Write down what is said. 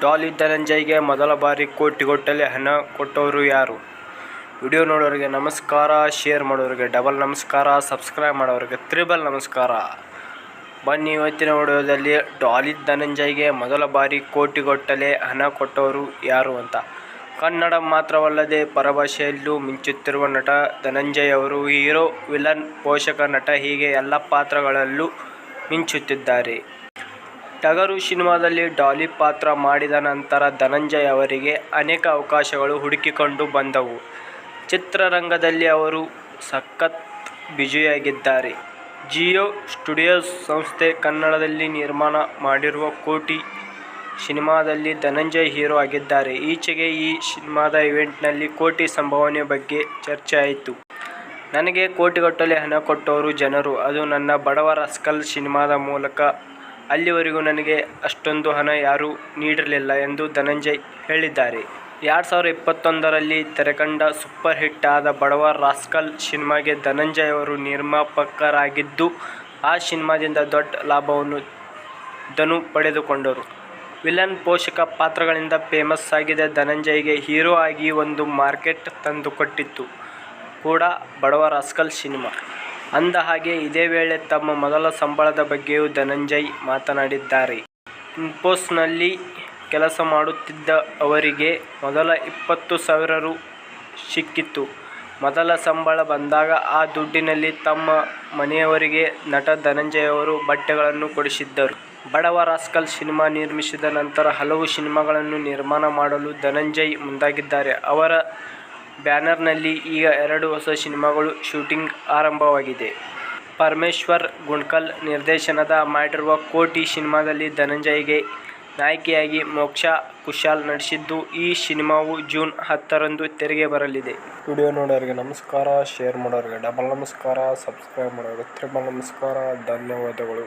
ಡಾಲಿ ಧನಂಜಯ್ಗೆ ಮೊದಲ ಬಾರಿ ಕೋಟಿಗಟ್ಟಲೆ ಹಣ ಕೊಟ್ಟವರು ಯಾರು? ವಿಡಿಯೋ ನೋಡೋರಿಗೆ ನಮಸ್ಕಾರ, ಶೇರ್ ಮಾಡೋರಿಗೆ ಡಬಲ್ ನಮಸ್ಕಾರ, ಸಬ್ಸ್ಕ್ರೈಬ್ ಮಾಡೋರಿಗೆ ತ್ರಿಬಲ್ ನಮಸ್ಕಾರ. ಬನ್ನಿ ಇವತ್ತಿನ ವಿಡಿಯೋದಲ್ಲಿ ಡಾಲಿ ಧನಂಜಯ್ಗೆ ಮೊದಲ ಬಾರಿ ಕೋಟಿಗಟ್ಟಲೆ ಹಣ ಕೊಟ್ಟವರು ಯಾರು ಅಂತ. ಕನ್ನಡ ಮಾತ್ರವಲ್ಲದೆ ಪರಭಾಷೆಯಲ್ಲೂ ಮಿಂಚುತ್ತಿರುವ ನಟ ಧನಂಜಯ್ ಅವರು ಹೀರೋ, ವಿಲನ್, ಪೋಷಕ ನಟ ಹೀಗೆ ಎಲ್ಲ ಪಾತ್ರಗಳಲ್ಲೂ ಮಿಂಚುತ್ತಿದ್ದಾರೆ. ಟಗರು ಸಿನಿಮಾದಲ್ಲಿ ಡಾಲಿ ಪಾತ್ರ ಮಾಡಿದ ನಂತರ ಧನಂಜಯ್ ಅವರಿಗೆ ಅನೇಕ ಅವಕಾಶಗಳು ಹುಡುಕಿಕೊಂಡು ಬಂದವು. ಚಿತ್ರರಂಗದಲ್ಲಿ ಅವರು ಸಖತ್ ಬಿಜಿಯಾಗಿದ್ದಾರೆ. ಜಿಯೋ ಸ್ಟುಡಿಯೋಸ್ ಸಂಸ್ಥೆ ಕನ್ನಡದಲ್ಲಿ ನಿರ್ಮಾಣ ಮಾಡಿರುವ ಕೋಟಿ ಸಿನಿಮಾದಲ್ಲಿ ಧನಂಜಯ್ ಹೀರೋ ಆಗಿದ್ದಾರೆ. ಈಚೆಗೆ ಈ ಸಿನಿಮಾದ ಇವೆಂಟ್ನಲ್ಲಿ ಕೋಟಿ ಸಂಭಾವನೆ ಬಗ್ಗೆ ಚರ್ಚೆ ಆಯಿತು. ನನಗೆ ಕೋಟಿಗಟ್ಟಲೆ ಹಣ ಕೊಟ್ಟವರು ಜನರು. ಅದು ನನ್ನ ಬಡವರ ಸ್ಕಲ್ ಸಿನಿಮಾದ ಮೂಲಕ ಅಲ್ಲಿವರೆಗೂ ನನಗೆ ಅಷ್ಟೊಂದು ಹಣ ಯಾರೂ ನೀಡಿರಲಿಲ್ಲ ಎಂದು ಧನಂಜಯ್ ಹೇಳಿದ್ದಾರೆ. ಎರಡು ಸಾವಿರ ಇಪ್ಪತ್ತೊಂದರಲ್ಲಿ ತೆರೆಕಂಡ ಸೂಪರ್ ಹಿಟ್ ಆದ ಬಡವ ರಾಸ್ಕಲ್ ಸಿನಿಮಾಗೆ ಧನಂಜಯ್ ಅವರು ನಿರ್ಮಾಪಕರಾಗಿದ್ದು, ಆ ಸಿನಿಮಾದಿಂದ ದೊಡ್ಡ ಲಾಭವನ್ನು ಧನು ಪಡೆದುಕೊಂಡರು. ವಿಲನ್ ಪೋಷಕ ಪಾತ್ರಗಳಿಂದ ಫೇಮಸ್ ಆಗಿದ್ದ ಧನಂಜಯ್ಗೆ ಹೀರೋ ಆಗಿ ಒಂದು ಮಾರ್ಕೆಟ್ ತಂದುಕೊಟ್ಟಿತ್ತು ಕೂಡ ಬಡವ ರಾಸ್ಕಲ್ ಸಿನಿಮಾ. ಅಂದ ಹಾಗೆ ಇದೇ ವೇಳೆ ತಮ್ಮ ಮೊದಲ ಸಂಬಳದ ಬಗ್ಗೆಯೂ ಧನಂಜಯ್ ಮಾತನಾಡಿದ್ದಾರೆ. ಇನ್ಫೋಸ್ನಲ್ಲಿ ಕೆಲಸ ಮಾಡುತ್ತಿದ್ದ ಅವರಿಗೆ ಮೊದಲ ಇಪ್ಪತ್ತು ಸಾವಿರ ರು ಸಿಕ್ಕಿತ್ತು. ಮೊದಲ ಸಂಬಳ ಬಂದಾಗ ಆ ದುಡ್ಡಿನಲ್ಲಿ ತಮ್ಮ ಮನೆಯವರಿಗೆ ನಟ ಧನಂಜಯ್ ಅವರು ಬಟ್ಟೆಗಳನ್ನು ಕೊಡಿಸಿದ್ದರು. ಬಡವ ರಾಸ್ಕಲ್ ಸಿನಿಮಾ ನಿರ್ಮಿಸಿದ ನಂತರ ಹಲವು ಸಿನಿಮಾಗಳನ್ನು ನಿರ್ಮಾಣ ಮಾಡಲು ಧನಂಜಯ್ ಮುಂದಾಗಿದ್ದಾರೆ. ಅವರ ಬ್ಯಾನರ್ನಲ್ಲಿ ಈಗ ಎರಡು ಹೊಸ ಸಿನಿಮಾಗಳು ಶೂಟಿಂಗ್ ಆರಂಭವಾಗಿದೆ. ಪರಮೇಶ್ವರ್ ಗುಂಡ್ಕಲ್ ನಿರ್ದೇಶನದ ಮಾಡಿರುವ ಕೋಟಿ ಸಿನಿಮಾದಲ್ಲಿ ಧನಂಜಯ್ಗೆ ನಾಯಕಿಯಾಗಿ ಮೋಕ್ಷಾ ಕುಶಾಲ್ ನಟಿಸಿದ್ದು, ಈ ಸಿನಿಮಾವು ಜೂನ್ ಹತ್ತರಂದು ತೆರೆಗೆ ಬರಲಿದೆ. ವಿಡಿಯೋ ನೋಡೋರಿಗೆ ನಮಸ್ಕಾರ, ಶೇರ್ ಮಾಡೋರಿಗೆ ಡಬಲ್ ನಮಸ್ಕಾರ, ಸಬ್ಸ್ಕ್ರೈಬ್ ಮಾಡೋರಿಗೆ ತ್ರಿಬಲ್ ನಮಸ್ಕಾರ, ಧನ್ಯವಾದಗಳು.